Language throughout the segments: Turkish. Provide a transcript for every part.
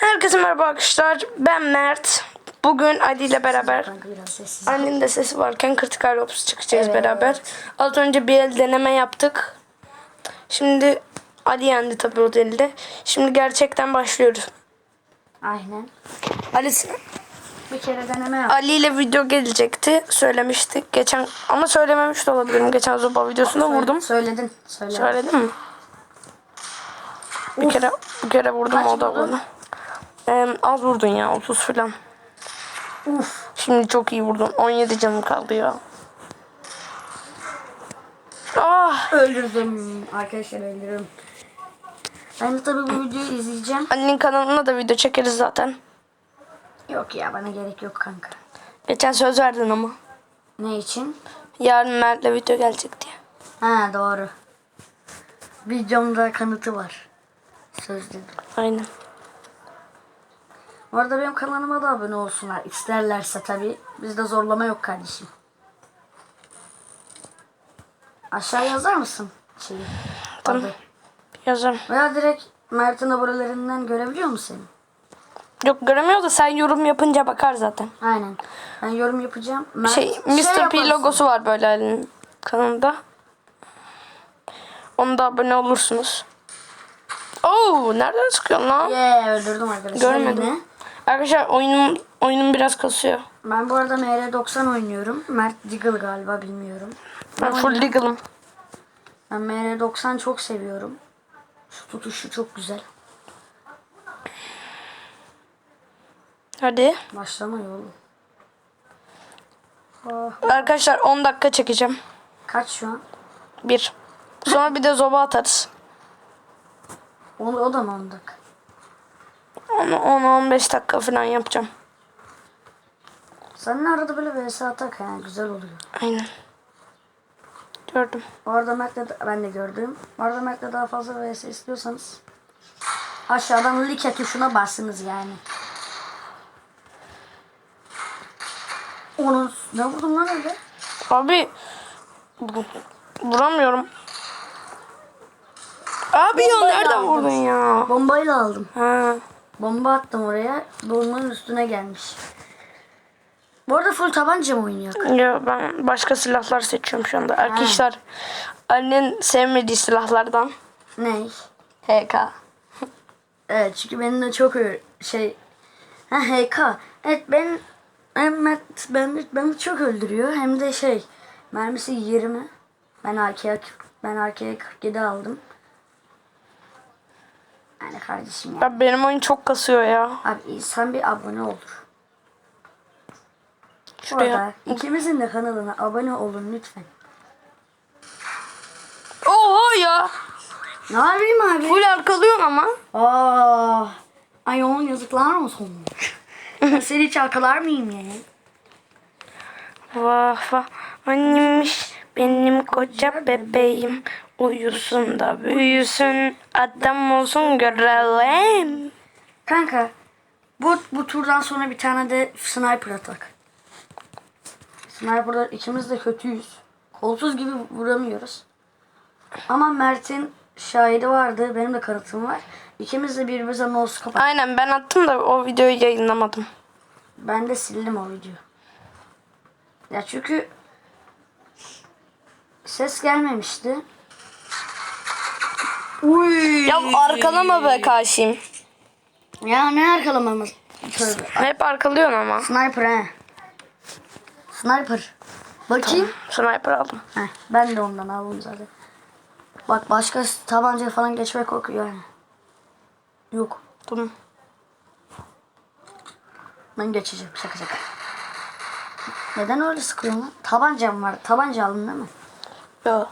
Herkese merhaba arkadaşlar. Ben Mert. Bugün Ali ile beraber annenin de sesi varken Critical Ops çıkacağız Evet. beraber. Az önce bir el deneme yaptık. Şimdi Ali yendi tabii o elde. Şimdi gerçekten başlıyoruz. Aynen. Ali, Bir kere deneme yap. Ali ile video gelecekti. Söylemiştik. Geçen ama söylememiş de olabilirim. Geçen Zoba videosunda vurdum. Söyledin. Söyle. Söyledim mi? Bir kere bir kere vurdum Kaç o da vurdu. Ee, az vurdun ya 30 falan. Uf. Şimdi çok iyi vurdum. 17 canım kaldı ya. Ah! Öldürdüm. Arkadaşlar öldürdüm. Ben de tabii bu videoyu izleyeceğim. Annenin kanalına da video çekeriz zaten. Yok ya bana gerek yok kanka. Geçen söz verdin ama. Ne için? Yarın Mert'le video gelecek diye. Ha doğru. Videomda kanıtı var. Söz dedim. Aynen. Bu arada benim kanalıma da abone olsunlar. İsterlerse tabii. Bizde zorlama yok kardeşim. Aşağı yazar mısın? Şeyi. Tamam. adı? Yazarım. Veya direkt Mert'in abonelerinden görebiliyor musun seni? Yok göremiyor da sen yorum yapınca bakar zaten. Aynen. Ben yorum yapacağım. Mert, Şey Mr. P yaparsın. logosu var böyle Ali'nin kanalında. Onda abone olursunuz. Oo, nereden çıkıyorsun lan? Yeah, öldürdüm arkadaşlar Görmedim. yine. Arkadaşlar oyunum oyunum biraz kasıyor. Ben bu arada MR90 oynuyorum. Mert Diggle galiba bilmiyorum. Ben full legal'ım. Ben MR90 çok seviyorum. Şu tutuşu çok güzel. Hadi. Başlama oğlum. Oh, Arkadaşlar 10 dakika çekeceğim. kaç şu an? Bir. Sonra bir de zoba atarız. O, o da mı 10 dakika? Onu 10-15 dakika falan yapacağım. Seninle arada böyle vs atak yani güzel oluyor. Aynen. Gördüm. Bu arada Mert'le de- ben de gördüm. Bu arada Mert'le daha fazla vs istiyorsanız aşağıdan like tuşuna basınız yani. Onun ne vurdun lan öyle? Abi vuramıyorum. Abi ya Bombayla nereden aldın. vurdun ya? Bombayla aldım. Ha. Bomba attım oraya. Bombanın üstüne gelmiş. Bu arada full tabanca mı oynuyor? Ya ben başka silahlar seçiyorum şu anda. Arkadaşlar annenin sevmediği silahlardan Ne? HK. Evet çünkü benim de çok şey ha HK. Evet ben hem Mert ben beni çok öldürüyor hem de şey mermisi 20. Ben AK'ye ben AK'ye 47 aldım. Yani kardeşim ya. Ya benim oyun çok kasıyor ya. Abi insan bir abone olur. Şuraya. arada ikimizin de kanalına abone olun lütfen. Oha ya. Ne yapayım abi? Full arkalıyorsun ama. Aa, ay onun yazıklar olsun. Ben seni hiç arkalar mıyım ya? Vah vah annemmiş benim koca bebeğim. Uyusun da büyüsün adam olsun görelim. Kanka bu bu turdan sonra bir tane de sniper atak. Sniper'da ikimiz de kötüyüz. Kolsuz gibi vuramıyoruz. Ama Mert'in şahidi vardı. Benim de kanıtım var. İkimiz de birbirimize no scope at- Aynen ben attım da o videoyu yayınlamadım. Ben de sildim o videoyu. Ya çünkü ses gelmemişti. Uy. Ya arkalama be karşıyım. Ya ne arkalamamız? Tövbe. Hep arkalıyorsun ama. Sniper he. Sniper. Bakayım. Sniper aldım. Heh, ben de ondan aldım zaten. Bak başka tabanca falan geçmek korkuyor yani. Yok. Tamam. Ben geçeceğim. Şaka şaka. Neden öyle sıkıyorsun lan? Tabancam var. Tabanca aldın değil mi? Yo.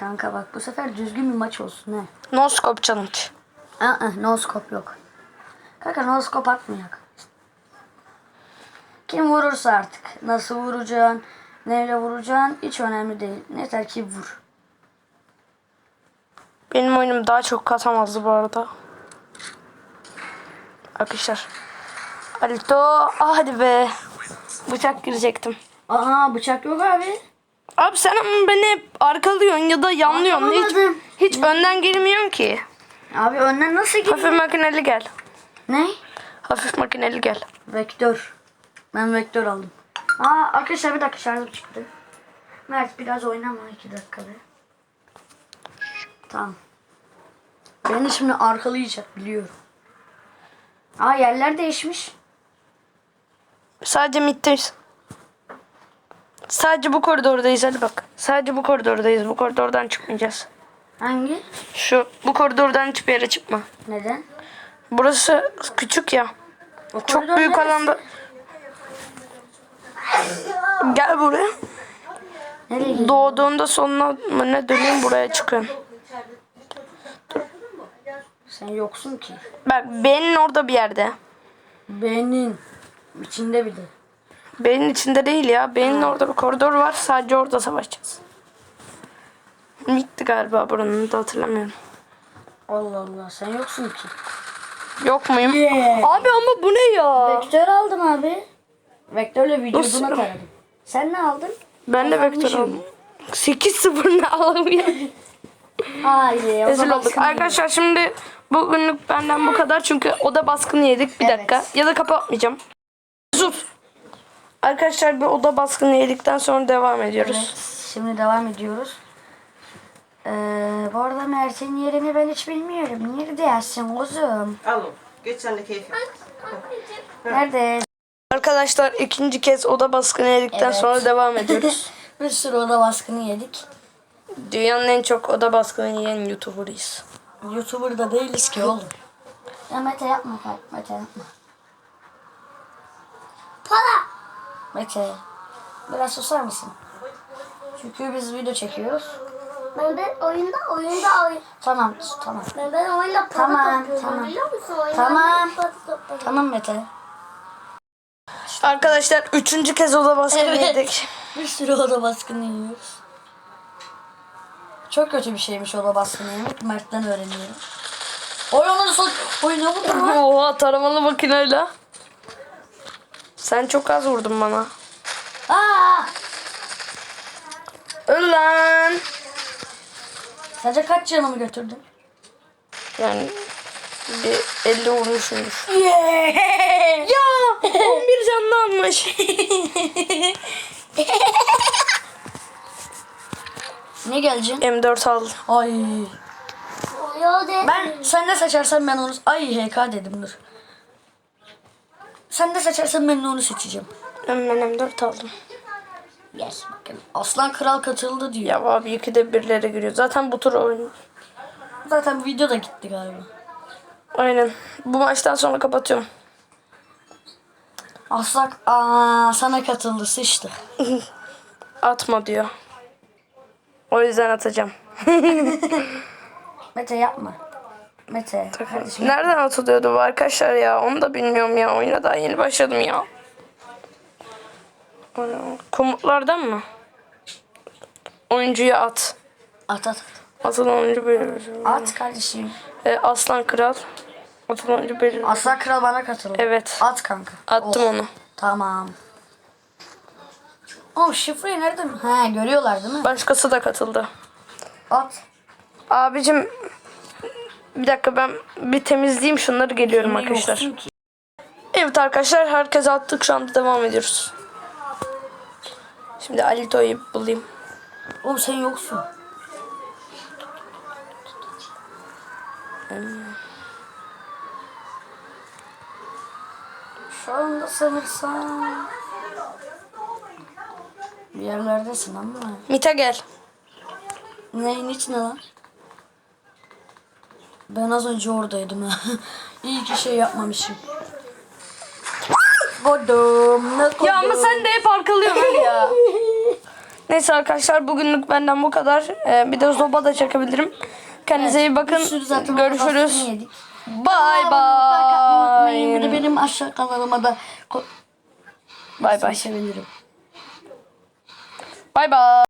Kanka bak bu sefer düzgün bir maç olsun he. No scope challenge. Aa, no scope yok. Kanka no scope atmayak. Kim vurursa artık. Nasıl vuracaksın, neyle vuracaksın hiç önemli değil. Yeter ki vur. Benim oyunum daha çok katamazdı bu arada. Arkadaşlar. Alito. Ah, hadi be. Bıçak girecektim. Aha bıçak yok abi. Abi sen ama beni hep arkalıyorsun ya da yanlıyorsun. Hiç, hiç önden girmiyorsun ki. Abi önden nasıl gidiyor? Hafif makineli gel. Ne? Hafif makineli gel. Vektör. Ben vektör aldım. Aa arkadaşlar bir dakika şarjım çıktı. Mert biraz oynama iki dakikada. Tamam. Beni şimdi arkalayacak biliyorum. Aa yerler değişmiş. Sadece middeyiz. Sadece bu koridordayız hadi bak. Sadece bu koridordayız. Bu koridordan çıkmayacağız. Hangi? Şu bu koridordan hiçbir yere çıkma. Neden? Burası küçük ya. O Çok büyük neresi? alanda. Gel buraya. Nereye? Doğduğunda sonuna ne döneyim buraya çıkıyorum. Sen yoksun ki. Bak benim orada bir yerde. Benim. içinde bir de. Benim içinde değil ya. Benim orada bir koridor var. Sadece orada savaşacağız. Bitti galiba buranın da hatırlamıyorum. Allah Allah sen yoksun ki. Yok muyum? Yeah. Abi ama bu ne ya? Vektör aldım abi. Vektörle vücuduna taradım. Sen ne aldın? Ben de vektör aldım. 8-0 ne alamıyorum. Hayır. Rezil olduk. Arkadaşlar şimdi bugünlük benden bu kadar. Çünkü oda baskını yedik. Bir Evet. dakika. Ya da kapatmayacağım. Sus. Arkadaşlar bir oda baskını yedikten sonra devam ediyoruz. Evet, şimdi devam ediyoruz. Ee, bu arada Mert'in yerini ben hiç bilmiyorum. Neredesin kuzum? Al oğlum. Geç sen de keyfin. Nerede? Arkadaşlar ikinci kez oda baskını yedikten Evet. sonra devam ediyoruz. Bir sürü oda baskını yedik. Dünyanın en çok oda baskını yiyen YouTuber'ıyız. Youtuber da değiliz ki oğlum. Ya Mete yapma. Mete yapma. Para. Mete. Biraz susar mısın? Çünkü biz video çekiyoruz. Ben de oyunda oyunda oyun. Tamam tamam. Ben, ben oyunda para Tamam, topluyorum tamam. biliyor musun? Oyunda Tamam. Tamam Mete. Arkadaşlar üçüncü kez oda baskını Evet. yedik. Bir sürü oda baskını yiyoruz. Çok kötü bir şeymiş oda baskını yemek. Mert'ten öğreniyorum. Oy onu son... Oy ne lan? Oha taramalı makineyle. Sen çok az vurdun bana. Aa! Öl lan. Sadece kaç canımı götürdün? Yani bir 50 vurmuşumdur. Yeah! Ya 11 canlı almış. ne geleceksin? M4 aldım. Ay. Ben sen ne seçersen ben onu... Ay HK dedim dur. Sen de seçersen ben de onu seçeceğim. Ben M4 aldım. Gel bakın. Aslan Kral katıldı diyor. Ya abi ikide birlere giriyor. Zaten bu tur oyun. Zaten video da gitti galiba. Aynen. Bu maçtan sonra kapatıyorum. Aslan aa sana katıldı sıçtı. Atma diyor. O yüzden atacağım. Mete yapma. Mete. Kardeşim. Nereden atılıyordu bu arkadaşlar ya? Onu da bilmiyorum ya. Oyuna daha yeni başladım ya. Komutlardan mı? Oyuncuya at. At at. Atılan oyuncu belirli. At kardeşim. E, Aslan Kral. Atılan oyuncu belirli. Aslan Kral bana katıldı. Evet. At kanka. Attım Oh, onu. Tamam. O şifreyi nerede? He görüyorlar değil mi? Başkası da katıldı. At. Abicim bir dakika ben bir temizleyeyim şunları geliyorum Ne arkadaşlar. Evet arkadaşlar herkes attık şu anda devam ediyoruz. Şimdi Alito'yu bulayım. Oğlum sen yoksun. Şu anda sanırsam bir yerlerdesin ama Mite gel. neyin içine lan? Ben az önce oradaydım ha. İyi ki şey yapmamışım. Kodum Ya ama sen de hep arkalıyorsun ya. Neyse arkadaşlar bugünlük benden bu kadar. Ee, bir de zoba da çekebilirim. Kendinize iyi bakın. Görüşürüz. atmayı unutmayın. Bir de benim aşağı kanalıma da bye. sevinirim. Bye bye.